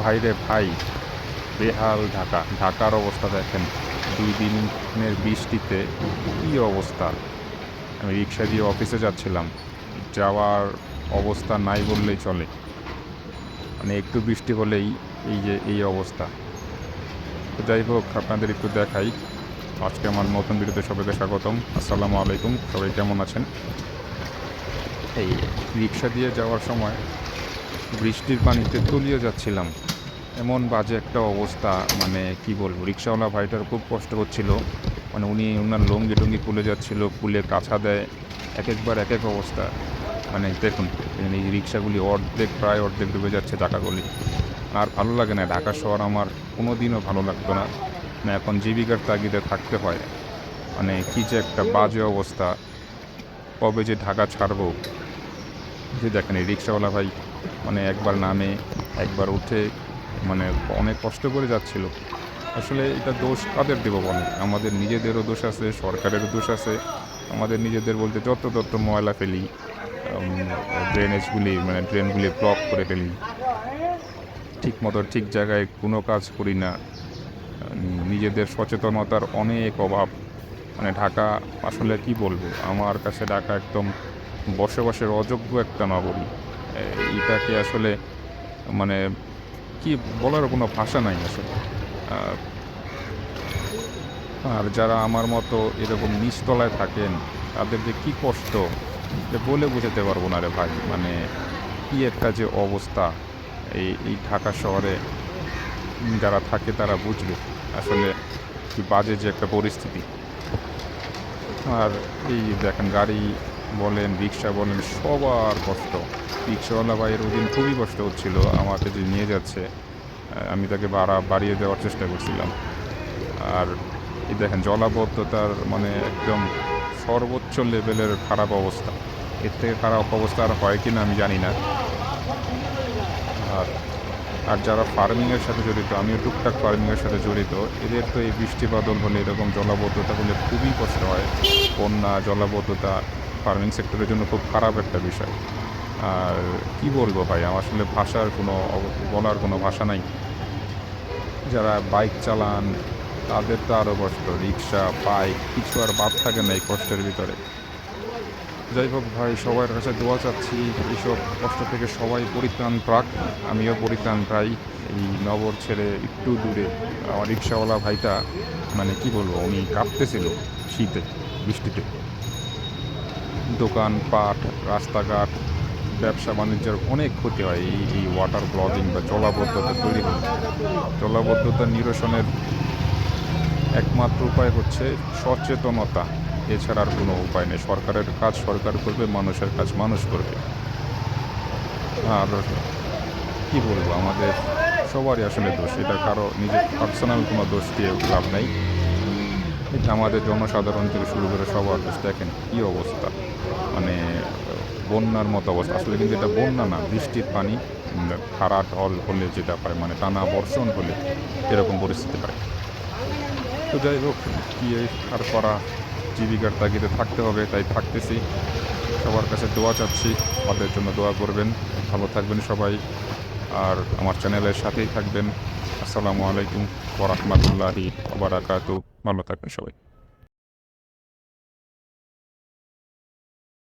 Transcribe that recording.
ভাইরে ভাই, বেহাল ঢাকা। ঢাকার অবস্থা দেখেন, দুই দিনের বৃষ্টিতে কী অবস্থা। আমি রিক্সা দিয়ে অফিসে যাচ্ছিলাম, যাওয়ার অবস্থা নাই বললেই চলে। মানে একটু বৃষ্টি হলেই এই যে, এই অবস্থা। যাই হোক, আপনাদের একটু দেখাই। আজকে আমার নতুন ভিডিওতে সবাইকে স্বাগতম। আসসালামু আলাইকুম, সবাই কেমন আছেন? এই রিক্সা দিয়ে যাওয়ার সময় বৃষ্টির পানিতে তলিয়ে যাচ্ছিলাম। এমন বাজে একটা অবস্থা মানে কি বলব, রিক্সাওয়ালা ভাইটার খুব কষ্ট হচ্ছিল। মানে উনি ওনার লঙ্গি টঙ্গি পুলে যাচ্ছিল, খুলে কাছা দেয়। এক একবার এক এক অবস্থা। মানে দেখুন, এই রিক্সাগুলি অর্ধেক, প্রায় অর্ধেক ডুবে যাচ্ছে চাকাগুলি। আর ভালো লাগে না, ঢাকা শহর আমার কোনো দিনও ভালো লাগতো না। না এখন জীবিকার তাগিদে থাকতে হয়। মানে কী যে একটা বাজে অবস্থা। কবে যে ঢাকা ছাড়বো। যে দেখেন, এই রিক্সাওয়ালা ভাই মানে একবার নামে, একবার উঠে মানে অনেক কষ্ট করে যাচ্ছিল। আসলে এটা দোষ কাদের দেবো বলেন আমাদের নিজেদেরও দোষ আছে, সরকারেরও দোষ আছে। আমাদের নিজেদের বলতে যত তত ময়লা ফেলি ড্রেনেজগুলি মানে ড্রেনগুলি ব্লক করে ফেলি। ঠিক মতো ঠিক জায়গায় কোনো কাজ করি না। নিজেদের সচেতনতার অনেক অভাব। মানে ঢাকা আসলে কি বলব? আমার কাছে ঢাকা একদম বসে বসবাসের অযোগ্য একটা নগরী। এটাকে আসলে মানে কি বলার কোনো ভাষা নাই আসলে। আর যারা আমার মতো এরকম নিচতলায় থাকেন, তাদের যে কী কষ্ট বলে বোঝাতে পারব না রে ভাই। মানে কী একটা যে অবস্থা এই এই ঢাকা শহরে যারা থাকে তারা বুঝবে আসলে কি বাজে যে একটা পরিস্থিতি। আর এই দেখেন গাড়ি বলেন, রিক্সা বলেন, সবার কষ্ট। রিক্সাওয়ালা ভাইয়ের ওদিন খুবই কষ্ট হচ্ছিল, আমাকে যে নিয়ে যাচ্ছে আমি তাকে বাড়া, বাড়িয়ে দেওয়ার চেষ্টা করছিলাম। আর এই দেখেন, জলাবদ্ধতার মানে একদম সর্বোচ্চ লেভেলের খারাপ অবস্থা। এর থেকে খারাপ অবস্থা আর হয় কি না আমি জানি না। আর আর যারা ফার্মিংয়ের সাথে জড়িত, আমিও টুকটাক ফার্মিংয়ের সাথে জড়িত, এদের তো এই বৃষ্টি বাদল হলে, এরকম জলাবদ্ধতা হলে খুবই কষ্ট হয়। বন্যা, জলাবদ্ধতা ফার্মিং সেক্টরের জন্য খুব খারাপ একটা বিষয়। আর কি বলব ভাই, আমার আসলে ভাষার কোনো বলার কোনো ভাষা নাই। যারা বাইক চালান, তাদের তো আরও কষ্ট, রিক্সা, বাইক, কিছু আর বাদ থাকে না এই কষ্টের ভিতরে। যাই হোক ভাই, সবার কাছে দোয়া চাচ্ছি, এইসব কষ্ট থেকে সবাই পরিত্রাণ প্রাক আমিও পরিত্রাণ পাই। এই নগর ছেড়ে একটু দূরে আমার রিক্সাওয়ালা ভাইটা মানে কি বলব, উনি কাঁপতেছিল শীতে, বৃষ্টিতে। দোকান, পাট, রাস্তাঘাট, ব্যবসা বাণিজ্যের অনেক ক্ষতি হয় এই এই ওয়াটার ব্লগিং বা জলাবদ্ধতা তৈরি হয়। জলাবদ্ধতা নিরসনের একমাত্র উপায় হচ্ছে সচেতনতা। এছাড়া আর কোনো উপায় নেই। সরকারের কাজ সরকার করবে, মানুষের কাজ মানুষ করবে। আর কি বলব, আমাদের সবারই আসলে দোষ। এটা কারও নিজের পার্সোনাল কোনো দোষ দিয়ে লাভ নেই। এটা আমাদের জনসাধারণ থেকে শুরু করে সবার দেখেন কী অবস্থা। মানে বন্যার মতো অবস্থা। আসলে কিন্তু এটা বন্যা না, বৃষ্টির পানি খাড়া ঢল হলে যেটা পায় মানে টানা বর্ষণ হলে এরকম পরিস্থিতি পায় তো যাই হোক, কি আর করা? জীবিকার তাগিদে থাকতে হবে, তাই থাকতেছি। সবার কাছে দোয়া চাচ্ছি আমাদের জন্য দোয়া করবেন। ভালো থাকবেন সবাই, আর আমার চ্যানেলের সাথেই থাকবেন। আসসালামু আলাইকুম ওরহমতুল্লাহি ওবরাকাতু ভালো থাকবেন সবাই